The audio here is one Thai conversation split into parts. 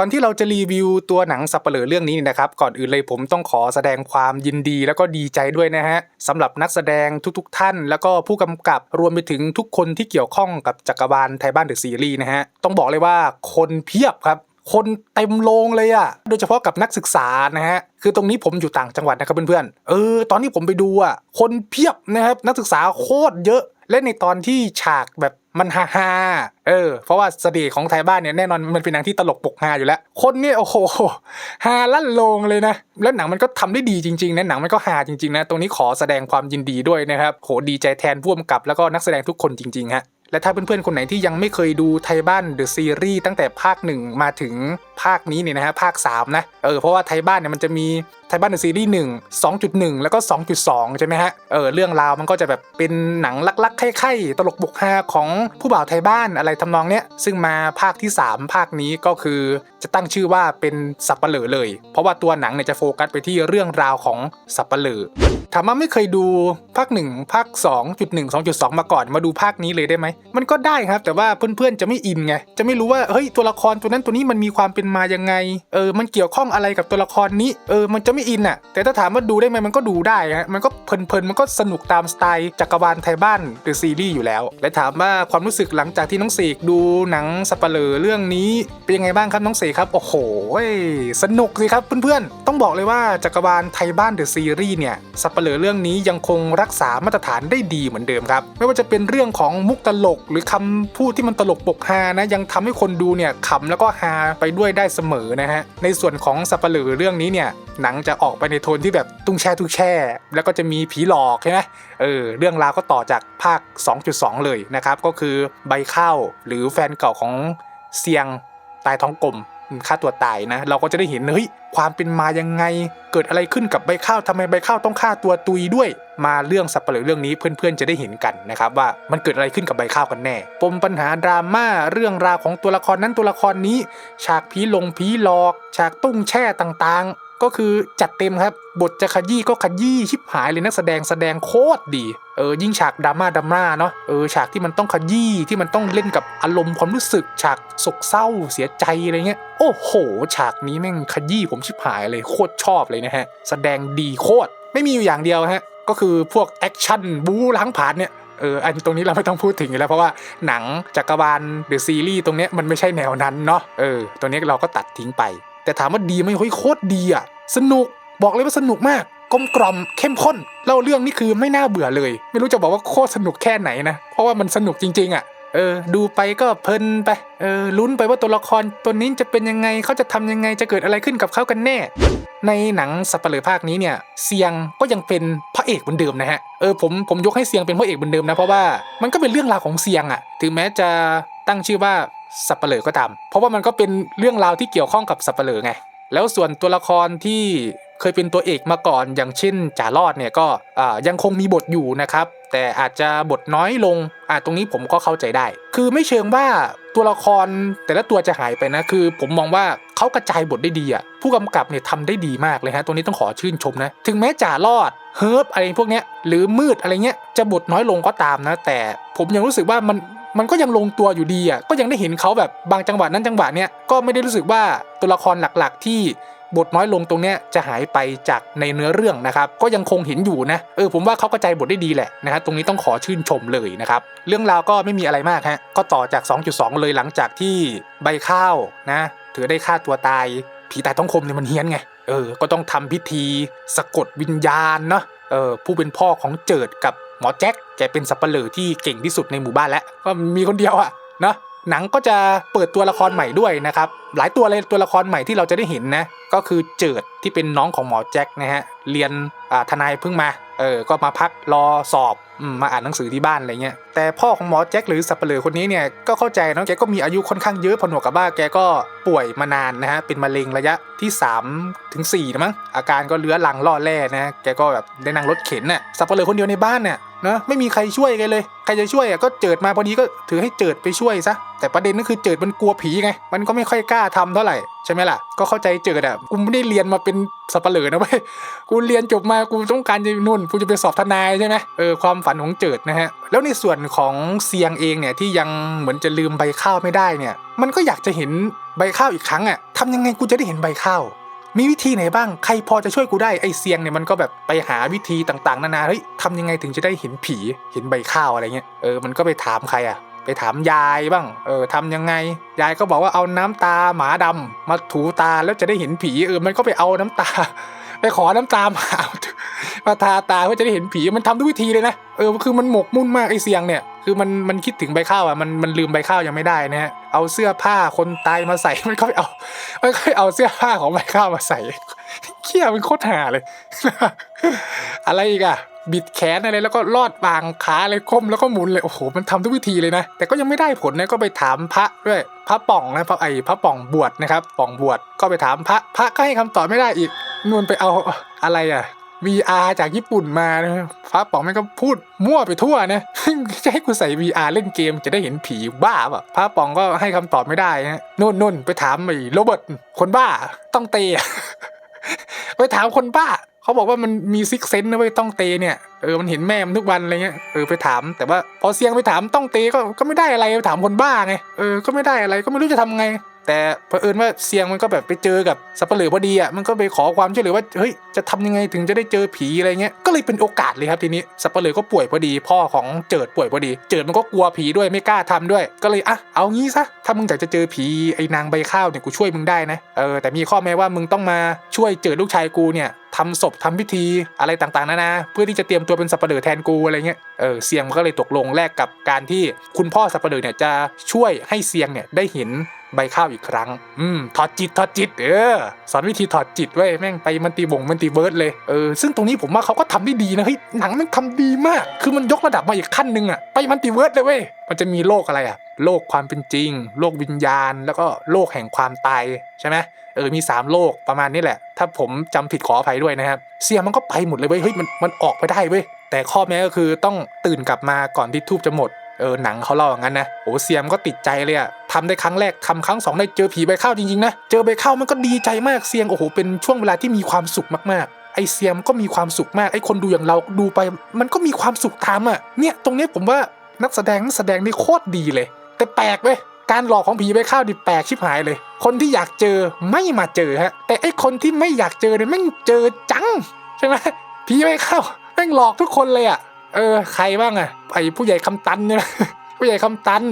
ก่อนที่เราจะรีวิวตัวหนังสับเปลือเรื่องนี้นะครับ ก่อนอื่นเลยผมต้องขอแสดงความยินดีแล้วก็ดีใจด้วยนะฮะสำหรับนักแสดงทุกๆ ท่าน แล้วก็ผู้กำกับรวมไปถึงทุกคนที่เกี่ยวข้องกับจักรวาลไทยบ้านเดอะซีรีส์นะฮะต้องบอกเลยว่าคนเพียบครับคนเต็มโรงเลยอะโดยเฉพาะกับนักศึกษานะฮะ คือตรงนี้ผมอยู่ต่างจังหวัดนะครับเพื่อนๆ เออ ตอนที่ผมไปดูอะคนเพียบนะครับ นักศึกษาโคตรเยอะ และในตอนที่ฉากแบบ มันฮาฮาเออ เพราะว่าเสน่ห์ของไทยบ้านเนี่ยแน่นอนมันเป็นหนังที่ตลกปกฮาอยู่แล้ว คนเนี่ยโอ้โหฮาลั่นโลงเลยนะ แล้วหนังมันก็ทำได้ดีจริงๆนะหนังมันก็ฮาจริงๆนะตรงนี้ขอแสดงความยินดีด้วยนะครับโหดีใจแทนผู้กำกับแล้วก็นักแสดงทุกคนจริงๆฮะ และถ้าเพื่อนๆคนไหนที่ยังไม่เคยดูไทยบ้านเดอะซีรีส์ตั้งแต่ภาค 1 มาถึงภาคนี้เนี่ยนะฮะภาค 3 นะเออเพราะว่าไทยบ้านเนี่ยมันจะมีไทยบ้านเดอะซีรีส์1 2.1 แล้วก็ 2.2 ใช่ไหมฮะเออเรื่องราวมันก็จะแบบเป็นหนังลักๆไข่ๆตลกบกฮาของผู้บ่าวไทยบ้านอะไรทำนองเนี้ยซึ่งมาภาคที่ 3 ภาคนี้ก็คือจะตั้งชื่อว่าเป็นสับปะเหร่อเลย เพราะว่าตัวหนังเนี่ยจะโฟกัสไปที่เรื่องราวของสับปะเหร่อ ถามว่าไม่เคยดูภาค1ภาค2.1 2.2มาก่อนมาดูภาคนี้เลยได้ไหม มันก็ได้ครับ แต่ว่าเพื่อนๆจะไม่อินไง จะไม่รู้ว่าเฮ้ยตัวละครตัวนั้นตัวนี้มันมีความเป็นมายังไง เออ มันเกี่ยวข้องอะไรกับตัวละครนี้ เออ มันจะไม่อินอะ แต่ถ้าถามว่าดูได้ไหมมันก็ดูได้ฮะ มันก็เพลินๆ มันก็สนุกตามสไตล์จักรวาลไทยบ้านหรือซีรีส์อยู่แล้ว และถามว่าความรู้สึกหลังจากที่น้องเสกดูหนังสัปเหร่อเรื่องนี้เป็นยังไงบ้างครับน้องเสกครับ โอ้โห สนุกสิครับเพื่อนๆ ต้องบอกเลยว่าจักรวาลไทยบ้านเดอะซีรีส์เนี่ยสัปเหร่อเรื่องนี้ยังคงรักษามาตรฐานได้ดีเหมือนเดิมครับ ไม่ว่าจะเป็นเรื่องของมุกตลก หรือคำพูดที่มันตลกปกฮานะยังทำให้คนดูเนี่ยขำแล้วก็ฮาไปด้วยได้เสมอนะฮะในส่วนของสัปเหร่อเรื่องนี้เนี่ยหนังจะออกไปในโทนที่แบบตุ้งแช่ตุ้งแช่ แล้วก็จะมีผีหลอกใช่ไหมเออเรื่องราวก็ต่อจากภาค 2.2 เลยนะครับก็คือใบข้าวหรือแฟนเก่าของเซียงตายท้องกลม ฆ่าตัวตายนะ เราก็จะได้เห็นเฮ้ยความเป็นมายังไง เกิดอะไรขึ้นกับใบข้าวทำไมใบข้าวต้องฆ่าตัวตุยด้วย มาเรื่องสับเปลือเรื่องนี้เพื่อนๆจะได้เห็นกันนะครับว่ามันเกิดอะไรขึ้นกับใบข้าวกันแน่ ปมปัญหาดราม่าเรื่องราวของตัวละครนั้นตัวละครนี้ ฉากผีลงผีหลอก ฉากตุ้งแช่ต่างๆ ก็คือจัดเต็มครับ บทจะขยี้ก็ขยี้ชิบหายเลยนักแสดงแสดงโคตรดี เออยิ่งฉากดราม่าดราม่าเนาะเออฉากที่มันต้องขยี้ที่มันต้องเล่นกับอารมณ์ความรู้สึก ฉากโศกเศร้าเสียใจอะไรเงี้ยโอ้โห ฉากนี้แม่งขยี้ผมชิบหายเลยโคตรชอบเลยนะฮะ แสดงดีโคตรไม่มีอยู่อย่างเดียวฮะก็คือพวกแอคชั่นบู๊ล้างผลาญเนี่ยเอออันตรงนี้เราไม่ต้องพูดถึงอยู่แล้วเพราะว่าหนังจักรวาลเดอซีรีส์ตรงเนี้ยมันไม่ใช่แนวนั้นเนาะเออตัวนี้เราก็ตัดทิ้งไป แต่ถามว่าดีไหมเฮ้ยโคตรดีอะ สนุกบอกเลยว่าสนุกมากกลมกล่อมเข้มข้นเล่าเรื่องนี่คือไม่น่าเบื่อเลย ไม่รู้จะบอกว่าโคตรสนุกแค่ไหนนะ เพราะว่ามันสนุกจริง ๆ อะเออ ดูไปก็เพลินไป เออ ลุ้นไปว่าตัวละครตัวนี้จะเป็นยังไง เขาจะทำยังไง จะเกิดอะไรขึ้นกับเขากันแน่ ในหนังสัปเหร่อภาคนี้เนี่ย เซียงก็ยังเป็นพระเอกเหมือนเดิมนะฮะ เออ ผม ผมยกให้เซียงเป็นพระเอกเหมือนเดิมนะ เพราะว่ามันก็เป็นเรื่องราวของเซียงอะถึงแม้จะตั้งชื่อว่า สัปเหร่อก็ตาม เพราะว่ามันก็เป็นเรื่องราวที่เกี่ยวข้องกับสัปเหร่อไง แล้วส่วนตัวละครที่เคยเป็นตัวเอกมาก่อน อย่างเช่นจ่ารอดเนี่ยก็ยังคงมีบทอยู่นะครับ แต่อาจจะบทน้อยลงอ่าตรงนี้ผมก็เข้าใจได้ คือไม่เชิงว่าตัวละครแต่ละตัวจะหายไปนะคือ ผมมองว่าเขากระจายบทได้ดีอะผู้กำกับเนี่ยทำได้ดีมากเลยฮะตรงนี้ต้องขอชื่นชมนะ ถึงแม้จ่ารอดเฮิร์บอะไรพวกเนี้ยหรือมืดอะไรเงี้ยจะบทน้อยลงก็ตามนะ แต่ผมยังรู้สึกว่ามัน มันก็ยังลงตัวอยู่ดีอะก็ยังได้เห็นเขาแบบบางจังหวะนั้นจังหวะเนี้ยก็ไม่ได้รู้สึกว่าตัวละครหลักๆ ที่บทน้อยลงตรงเนี้ยจะหายไปจากในเนื้อเรื่องนะครับก็ยังคงเห็นอยู่นะเออผมว่าเขากระจายบทได้ดีแหละนะฮะตรงนี้ต้องขอชื่นชมเลยนะครับเรื่องราวก็ไม่มีอะไรมากฮะก็ต่อจาก 2.2 เลยหลังจากที่ใบข้าวนะถือได้ฆ่าตัวตาย ผีตายต้องคมเนี่ยมันเฮี้ยนไงเออก็ต้องทำพิธีสะกดวิญญาณเนาะเออผู้เป็นพ่อของเจิดกับ หมอแจ็คแกเป็นสับเปลือที่เก่งที่สุดในหมู่บ้านแล้วก็มีคนเดียวอะเนาะหนังก็จะเปิดตัวละครใหม่ด้วยนะครับ หลายตัวเลยตัวละครใหม่ที่เราจะได้เห็นนะ ก็คือเจิดที่เป็นน้องของหมอแจ็คนะฮะ เรียนอ่าทนายเพิ่งมา เออ ก็มาพักรอสอบอมมาอ่านหนังสือที่บ้านอะไรเงี้ย แต่พ่อของหมอแจ็คหรือสับเปลือคนนี้เนี่ยก็เข้าใจนะแกก็มีอายุค่อนข้างเยอะผนวกกับว่าแกก็ป่วยมานานนะฮะเป็นมะเร็งระยะที่3ถึง4นะมั้งอาการก็เลื้อรังล่อแร่นะแกก็แบบได้นั่งรถเข็นน่ะสับเปลือคนเดียวในบ้านเนี่ยนะไม่มีใครช่วยกันเลย ใครจะช่วยอะก็เจิดมาพอดีก็ถือให้เจิดไปช่วยซะ แต่ประเด็นก็คือเจิดมันกลัวผีไง มันก็ไม่ค่อยกล้าทำเท่าไหร่ใช่ไหมล่ะ ก็เข้าใจเจิดอะ กูไม่ได้เรียนมาเป็นสับปเหร่อนะเว้ย กูเรียนจบมา กูต้องการจะนู่น กูจะไปสอบทนายใช่ไหมเออความฝันของเจิดนะฮะ แล้วในส่วนของเซียงเองเนี่ยที่ยังเหมือนจะลืมใบข้าวไม่ได้เนี่ย มันก็อยากจะเห็นใบข้าวอีกครั้งอะทำยังไงกูจะได้เห็นใบข้าวมีวิธีไหนบ้างใครพอจะช่วยกูได้ไอเซียงเนี่ยมันก็แบบไปหาวิธีต่างๆนานาเฮ้ยทำยังไงถึงจะได้เห็นผีเห็นใบข้าวอะไรเงี้ยเออมันก็ไปถามใครอะไปถามยายบ้าง เออทำยังไง ยายก็บอกว่าเอาน้ำตาหมาดำมาถูตาแล้วจะได้เห็นผี เออ มันก็ไปเอาน้ำตา ไปขอน้ำตาหมา มาทาตาเพื่อจะได้เห็นผีมันทำทุกวิธีเลยนะเออคือมันหมกมุ่นมากไอเสียงเนี่ยคือมันมันคิดถึงใบข้าวอะมันมันลืมใบข้าวยังไม่ได้นะฮะเอาเสื้อผ้าคนตายมาใส่มันก็ไปเอามันก็ไปเอาเสื้อผ้าของใบข้าวมาใส่เขี้ยมันโคตรห่าเลย อะไรอีกอะบิดแขนอะไรแล้วก็ลอดวางขาเลยก้มแล้วก็หมุนเลยโอ้โหมันทำทุกวิธีเลยนะ แต่ก็ยังไม่ได้ผลนะก็ไปถามพระด้วยพระป่องนะพระไอพระป่องบวชนะครับป่องบวชก็ไปถามพระพระก็ให้คำตอบไม่ได้อีกนู่นไปเอาอะไรอะ VR จากญี่ปุ่นมานะฟ้าป๋องแม่งก็พูดมั่วไปทั่วนะจะให้กูใส่ VR เล่นเกมจะได้เห็นผีบ้าป่ะฟ้าป๋องก็ให้คำตอบไม่ได้นะนุ่นนุ่นไปถามไอ้โรเบิร์ตคนบ้าต้องเตะไปถามคนบ้าเขาบอกว่ามันมีซิกเซนนะเว้ยต้องเตเนี่ยเออมันเห็นแม่มันทุกวันอะไรเงี้ยเออไปถาม แต่ว่าพอเสียงไปถามต้องเตก็ก็ไม่ได้อะไรไปถามคนบ้าไงเออก็ไม่ได้อะไรก็ไม่รู้จะทำไง แต่เผอิญว่าเสียงมันก็แบบไปเจอกับสับเปลือพอดีอะมันก็ไปขอความช่วยเหลือว่าเฮ้ยจะทำยังไงถึงจะได้เจอผีอะไรเงี้ยก็เลยเป็นโอกาสเลยครับทีนี้สับเปลือก็ป่วยพอดี พ่อของเจิดป่วยพอดี เจิดมันก็กลัวผีด้วยไม่กล้าทำด้วย ก็เลยอะเอางี้ซะถ้ามึงอยากจะเจอผีไอ้นางใบข้าวเนี่ยกูช่วยมึงได้นะเออแต่มีข้อแม้ว่ามึงต้องมาช่วยเจิดลูกชายกูเนี่ย ทำศพทำพิธีอะไรต่างๆนานาเพื่อที่จะเตรียมตัวเป็นสับเปลือแทนกูอะไรเงี้ยเออเสียงมันก็เลยตกลงแลกกับการที่คุณพ่อสับเปลือเนี่ยจะช่วยให้เสียงเนี่ยได้เห็นใบข้าวอีกครั้ง อืม ถอดจิต ถอดจิต เออ สอนวิธีถอดจิตไว้แม่งไปมันตีบงมันตีเบิร์ดเลย เออ ซึ่งตรงนี้ผมว่าเขาก็ทำได้ดีนะ เฮ้ย หนังมันทำดีมาก คือมันยกระดับมาอีกขั้นหนึ่งอะไปมันตีเบิร์ดเลยเว้ย มันจะมีโลกอะไรอะโลกความเป็นจริง โลกวิญญาณ แล้วก็โลกแห่งความตาย ใช่ไหมเออ มี 3 โลกประมาณนี้แหละ ถ้าผมจำผิดขออภัยด้วยนะครับ เสียมันก็ไปหมดเลยเว้ยเฮ้ยมันมันออกไปได้เว้ยแต่ข้อแม้ก็คือต้องตื่นกลับมาก่อนที่ทูบจะหมดเออหนังเขาเล่าอย่างนั้นนะโอ้เซียมก็ติดใจเลยอะทำได้ครั้งแรกทำครั้งสองได้เจอผีใบข้าวจริงๆนะเจอใบข้าวมันก็ดีใจมากเซียงโอ้โหเป็นช่วงเวลาที่มีความสุขมากๆไอเซียมก็มีความสุขมากไอคนดูอย่างเราดูไป มันก็มีความสุขตามอะเนี่ยตรงเนี้ยผมว่านักแสดงนักแสดงนี่โคตรดีเลย แต่แปลกเว้ย การหลอกของผีใบข้าวดิแปลกชิบหายเลย คนที่อยากเจอไม่มาเจอฮะ แต่ไอคนที่ไม่อยากเจอเนี่ยแม่งเจอจังใช่ไหมผีใบข้าวแม่งหลอกทุกคนเลยอะเออ ใครบ้างอะไอผู้ใหญ่คำตันเนี่ยผู้ใหญ่คำตัน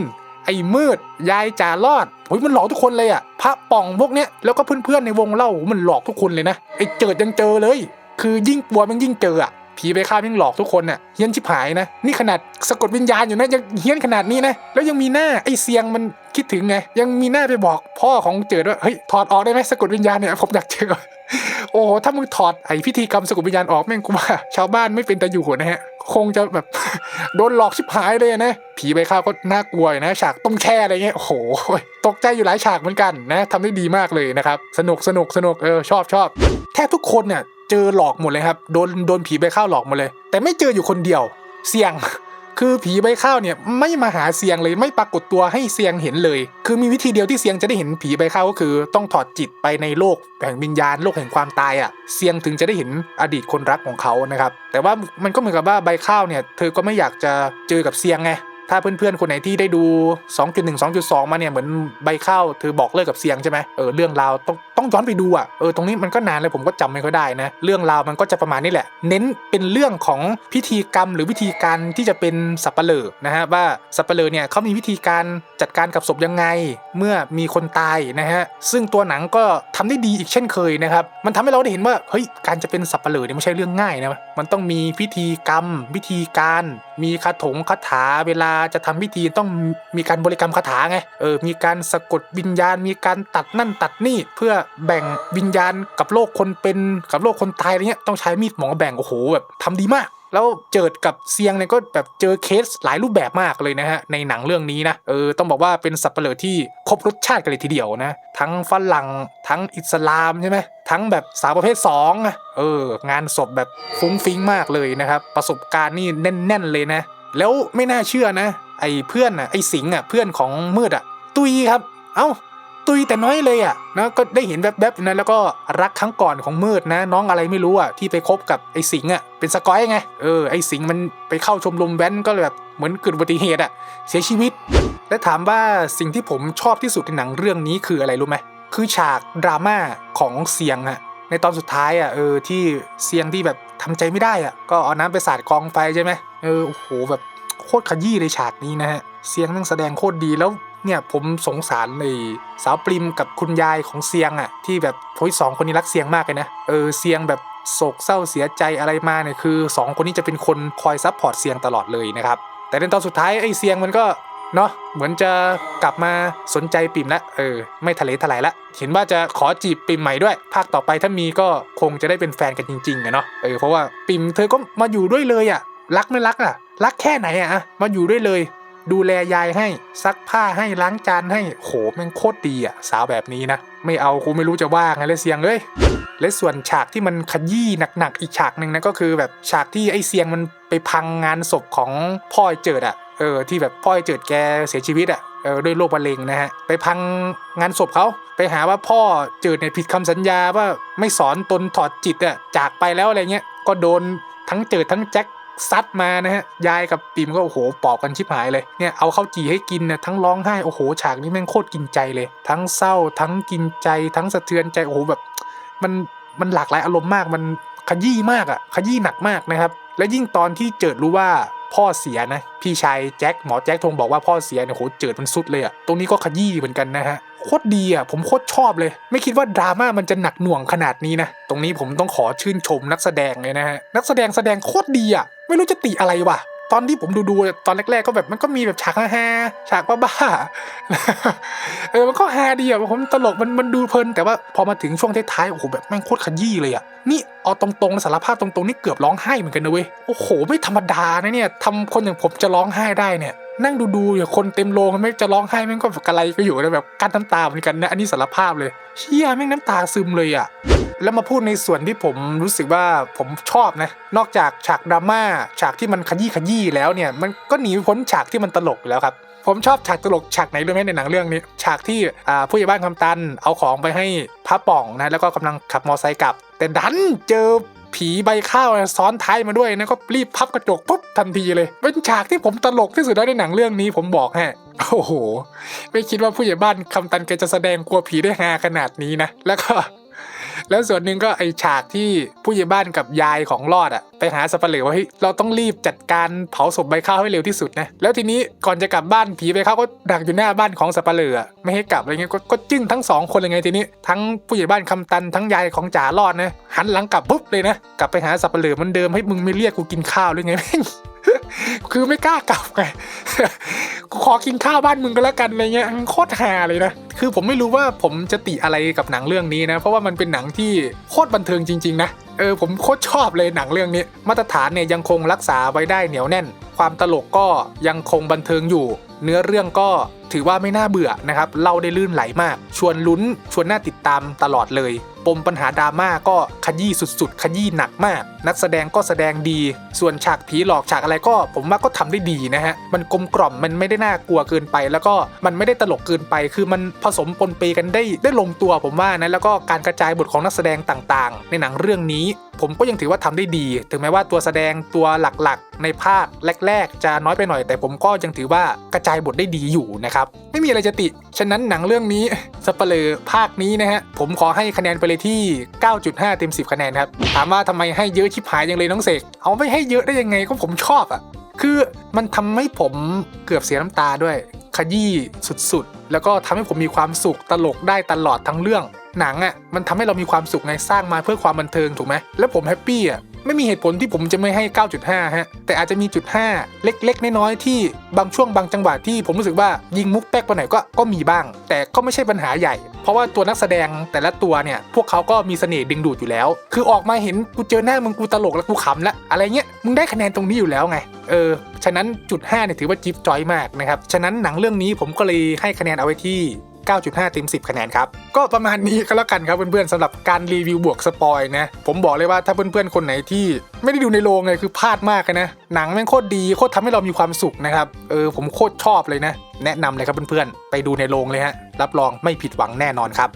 ไอ้มืด ยายจ่ารอดโอ้ยมันหลอกทุกคนเลยอะ พระป่องพวกเนี้ยแล้วก็เพื่อนๆในวงเล่ามันหลอกทุกคนเลยนะไอ้เจิดยังเจอเลย คือยิ่งกลัวมันยิ่งเจออะ ผีไปฆ่ายังหลอกทุกคนน่ะเฮี้ยนชิบหายนะ นี่ขนาดสะกดวิญญาณอยู่นะยังเฮี้ยนขนาดนี้นะ แล้วยังมีหน้าไอ้เสียงมันคิดถึงไง ยังมีหน้าไปบอกพ่อของเจิดว่าเฮ้ยถอดออกได้ไหมสะกดวิญญาณเนี่ยผมอยากเจอโอ้โหถ้ามึงถอดไอ้พิธีกรรมสะกดวิญญาณออกแม่งกูว่า ชาวบ้านไม่เป็นตาอยู่หัวนะฮะ คงจะแบบโดนหลอกชิบหายเลยนะ ผีใบข้าวก็น่ากลัวนะฉากต้มแช่อะไรเงี้ยโอ้โหตกใจอยู่หลายฉากเหมือนกันนะทำได้ดีมากเลยนะครับสนุกสนุกสนุกเออชอบชอบแทบทุกคนเนี่ย เจอหลอกหมดเลยครับโดนโดนผีใบข้าวหลอกหมดเลย แต่ไม่เจออยู่คนเดียว เสี่ยง คือผีใบข้าวเนี่ยไม่มาหาเสียงเลยไม่ปรากฏตัวให้เสียงเห็นเลย คือมีวิธีเดียวที่เสียงจะได้เห็นผีใบข้าวก็คือ ต้องถอดจิตไปในโลกแห่งวิญญาณโลกแห่งความตายอะเสียงถึงจะได้เห็นอดีตคนรักของเขานะครับแต่ว่ามันก็เหมือนกับว่าใบข้าวเนี่ยเธอก็ไม่อยากจะเจอกับเสียงไง ถ้าเพื่อนๆคนไหนที่ได้ดู 2.1 2.2 มาเนี่ยเหมือนใบข้าวเธอบอกเลิกกับเสียงใช่ไหมเออเรื่องราวต้องต้องย้อนไปดูอะเออตรงนี้มันก็นานเลยผมก็จำไม่ค่อยได้นะเรื่องราวมันก็จะประมาณนี้แหละ เน้นเป็นเรื่องของพิธีกรรมหรือวิธีการที่จะเป็นสับปะเลอนะฮะว่าสับปะเลอเนี่ยเขามีวิธีการจัดการกับศพยังไง เมื่อมีคนตายนะฮะซึ่งตัวหนังก็ทำได้ดีอีกเช่นเคยนะครับมันทำให้เราได้เห็นว่าเฮ้ยการจะเป็นสับปะเลอเนี่ยไม่ใช่เรื่องง่ายนะมันต้องมีพิธีกรรม วิธีการ มีคาถงคาถาเวลาจะทำพิธีต้องมีการบริกรรมคาถาไงเออมีการสะกดวิญญาณ มีการตัดนั่นตัดนี่ เพื่อแบ่งวิญญาณกับโลกคนเป็นกับโลกคนตายอะไรเงี้ยต้องใช้มีดหมอแบ่งโอ้โหแบบทำดีมาก แล้วเจิดกับเซียงเนี่ยก็แบบเจอเคสหลายรูปแบบมากเลยนะฮะในหนังเรื่องนี้นะเออต้องบอกว่าเป็นสับเปลือที่ครบรสชาติกันเลยทีเดียวนะ ทั้งฝรั่งทั้งอิสลามใช่ไหมทั้งแบบสาวประเภท2อะเอองานศพแบบฟุ้งฟิ้งมากเลยนะครับ ประสบการณ์นี่แน่น ๆ เลยนะ แล้วไม่น่าเชื่อนะ ไอ้เพื่อนอะไอ้สิงอะเพื่อนของมืดอะ ตุยครับ เอ้า ตุยแต่น้อยเลยอะนะก็ได้เห็นแวบๆนะแล้วก็รักครั้งก่อนของมืดนะ น้องอะไรไม่รู้อะที่ไปคบกับไอ้สิงอะเป็นสกอยไงเออไอ้สิงมันไปเข้าชมรมแว้นก็เลยแบบเหมือนเกิดอุบัติเหตุอะเสียชีวิต และถามว่าสิ่งที่ผมชอบที่สุดในหนังเรื่องนี้คืออะไรรู้ไหมคือฉากดราม่าของเสียงอะในตอนสุดท้ายอะเออที่เสียงที่แบบทำใจไม่ได้อะก็เอาน้ำไปสาดกองไฟใช่ไหมเออโอ้โหแบบโคตรขยี้เลยฉากนี้นะฮะเสียงนั่งแสดงโคตรดีแล้ว เนี่ยผมสงสารในสาวปริมกับคุณยายของเสียงอะ ที่แบบโอยสองคนนี้รักเสียงมากเลยนะเออเสียงแบบโศกเศร้าเสียใจอะไรมาเนี่ยคือสองคนนี้จะเป็นคนคอยซัพพอร์ตเสียงตลอดเลยนะครับ แต่ในตอนสุดท้ายไอ้เสียงมันก็เนาะเหมือนจะกลับมาสนใจปิ่มละเออ ไม่ทะเลทลายละเห็นว่าจะขอจีบปิ่มใหม่ด้วย ภาคต่อไปถ้ามีก็คงจะได้เป็นแฟนกันจริงๆอะเนาะเออเพราะว่าปิ่มเธอก็มาอยู่ด้วยเลยอะรักไม่รักอะรักแค่ไหนอะอะมาอยู่ด้วยเลย ดูแลยายให้ซักผ้าให้ล้างจานให้โหแม่งโคตรดีอะสาวแบบนี้นะ ไม่เอากูไม่รู้จะว่าไงเลยเสียงเลยและส่วนฉากที่มันขยี้หนักๆอีกฉากหนึ่งนะก็คือแบบฉากที่ไอ้เซียงมันไปพังงานศพของพ่อไอเจิดอะเออที่แบบพ่อไอเจิดแกเสียชีวิตอะเออด้วยโรคมะเร็งนะฮะไปพังงานศพเขาไปหาว่าพ่อเจิดเนี่ยผิดคำสัญญาว่าไม่สอนตนถอดจิตอะจากไปแล้วอะไรเงี้ยก็โดนทั้งเจิดทั้งแจ็ค ซัดมานะฮะยายกับปิมก็โอ้โหปอบกันชิบหายเลยเนี่ยเอาข้าวจี่ให้กินนะทั้งร้องไห้โอ้โหฉากนี้แม่งโคตรกินใจเลย ทั้งเศร้า ทั้งกินใจ ทั้งสะเทือนใจโอ้โหแบบ มันมันหลากหลายอารมณ์มากมันขยี้มากอะขยี้หนักมากนะครับ และยิ่งตอนที่เจิดรู้ว่าพ่อเสียนะ พี่ชายแจ็คหมอแจ็คทงบอกว่าพ่อเสียเนี่ยโหเจิดมันสุดเลยอะตรงนี้ก็ขยี้เหมือนกันนะฮะ โคตรดีอะผมโคตรชอบเลย ไม่คิดว่าดราม่ามันจะหนักหน่วงขนาดนี้นะตรงนี้ผมต้องขอชื่นชมนักแสดงเลยนะฮะนักแสดงแสดงโคตรดีอะไม่รู้จะติอะไรวะตอนที่ผมดูดูตอนแรกๆก็แบบมันก็มีแบบฉากฮาฉากบ้าๆเออมันก็ฮาดีอะผมตลกมันมันดูเพลิน แต่ว่าพอมาถึงช่วงท้ายๆโอ้โหแบบแม่งโคตรขยี้เลยอะนี่เอาตรงๆสารภาพตรงๆนี่เกือบร้องไห้เหมือนกันนะเว้ยโอ้โหไม่ธรรมดานะเนี่ยทำคนอย่างผมจะร้องไห้ได้เนี่ย นั่งดูดูๆอย่างคนเต็มโรงไม่จะร้องไห้แม่งก็แบบกระไรก็อยู่นะแบบกั้นน้ำตาเหมือนกันนะ อันนี้สารภาพเลยเชี่ยแม่งน้ำตาซึมเลยอะแล้วมาพูดในส่วนที่ผมรู้สึกว่าผมชอบนะ นอกจากฉากดราม่าฉากที่มันขยี้ขยี้แล้วเนี่ย มันก็หนีพ้นฉากที่มันตลกแล้วครับ ผมชอบฉากตลกฉากไหนรู้ไหมในหนังเรื่องนี้ ฉากที่ผู้ใหญ่บ้านคำตันเอาของไปให้พระป่องนะแล้วก็กำลังขับมอไซค์กลับ แต่ดันเจอ ผีใบข้าวซ้อนท้ายมาด้วยนะก็รีบพับกระจกปุ๊บทันทีเลยเป็นฉากที่ผมตลกที่สุดแล้วในหนังเรื่องนี้ผมบอกฮะโอ้โห ไม่คิดว่าผู้ใหญ่บ้านคำตันแกจะแสดงกลัวผีได้ฮาขนาดนี้นะ แล้วก็ แล้วส่วนหนึ่งก็ไอฉากที่ผู้ใหญ่บ้านกับยายของรอดอะไปหาสับปะเหร่อว่าเฮ้ยเราต้องรีบจัดการเผาศพใบข้าวให้เร็วที่สุดนะแล้วทีนี้ก่อนจะกลับบ้านผีใบข้าวก็ดักอยู่หน้าบ้านของสับปะเหร่ออะไม่ให้กลับอะไรเงี้ยก็ก็จึ้งทั้งสองคนเลยไงทีนี้ ทั้งผู้ใหญ่บ้านคำตันทั้งยายของจ๋ารอดนะหันหลังกลับปุ๊บเลยนะกลับไปหาสับปะเหร่อเหมันเดิมให้มึงไม่เรียกกูกินข้าวหรือไง คือไม่กล้ากลับไงกูขอกินข้าวบ้านมึงก็แล้วกันอะไรเงี้ยโคตรฮาเลยนะ คือผมไม่รู้ว่าผมจะติอะไรกับหนังเรื่องนี้นะ เพราะว่ามันเป็นหนังที่โคตรบันเทิงจริง ๆ นะ เออผมโคตรชอบเลยหนังเรื่องนี้ มาตรฐานเนี่ยยังคงรักษาไว้ได้เหนียวแน่น ความตลกก็ยังคงบันเทิงอยู่ เนื้อเรื่องก็ถือว่าไม่น่าเบื่อนะครับ เล่าได้ลื่นไหลมาก ชวนลุ้น ชวนน่าติดตามตลอดเลย ปมปัญหาดราม่าก็ขยี้สุดๆ ขยี้หนักมาก นักแสดงก็แสดงดี ส่วนฉากผีหลอกฉากอะไรก็ ผมว่าก็ทำได้ดีนะฮะ มันกลมกล่อมมันไม่ได้น่ากลัวเกินไป แล้วก็มันไม่ได้ตลกเกินไป คือมันผสมปนเปกันได้ได้ลงตัวผมว่านะแล้วก็การกระจายบทของนักแสดงต่างๆ ในหนังเรื่องนี้ ผมก็ยังถือว่าทำได้ดี ถึงแม้ว่าตัวแสดงตัวหลักๆ ในภาคแรก ๆ จะน้อยไปหน่อย แต่ผมก็ยังถือว่ากระจายบทได้ดีอยู่นะครับ ไม่มีอะไรจะติ ฉะนั้นหนังเรื่องนี้สเปเหรอภาคนี้นะฮะ ผมขอให้คะแนนไปเลยที่ 9.5 เต็ม 10 คะแนนครับ ถามว่าทำไมให้เยอะชิบหายยังเลยน้องเสก เอาไม่ให้เยอะได้ยังไงก็ผมชอบอะ คือมันทำให้ผมเกือบเสียน้ำตาด้วย ขยี้สุดๆ แล้วก็ทำให้ผมมีความสุขตลกได้ตลอดทั้งเรื่อง หนังอะมันทำให้เรามีความสุขไงสร้างมาเพื่อความบันเทิงถูกไหมแล้วผมแฮปปี้อะไม่มีเหตุผลที่ผมจะไม่ให้ 9.5 ฮะ แต่อาจจะมีจุด 5 เล็ก ๆ น้อย ๆ ที่บางช่วงบางจังหวะที่ผมรู้สึกว่ายิงมุกแป๊กไปไหนก็ก็มีบ้าง แต่ก็ไม่ใช่ปัญหาใหญ่ เพราะว่าตัวนักแสดงแต่ละตัวเนี่ย พวกเขาก็มีเสน่ห์ดึงดูดอยู่แล้ว คือออกมาเห็นกูเจอหน้ามึงกูตลกแล้วกูขำละอะไรเงี้ย มึงได้คะแนนตรงนี้อยู่แล้วไง เออ ฉะนั้นจุด 5 เนี่ยถือว่าจิ๊บจอยมากนะครับ ฉะนั้นหนังเรื่องนี้ผมก็เลยให้คะแนนเอาไว้ที่ 9.5เต็ม 10 คะแนนครับ ก็ประมาณนี้ก็แล้วกันครับเพื่อนๆสำหรับการรีวิวบวกสปอยนะ ผมบอกเลยว่าถ้าเพื่อนๆคนไหนที่ไม่ได้ดูในโรงเลยคือพลาดมากนะ หนังแม่งโคตรดีโคตรทำให้เรามีความสุขนะครับเออผมโคตรชอบเลยนะ แนะนำเลยครับเพื่อนๆไปดูในโรงเลยฮะรับรองไม่ผิดหวังแน่นอนครับ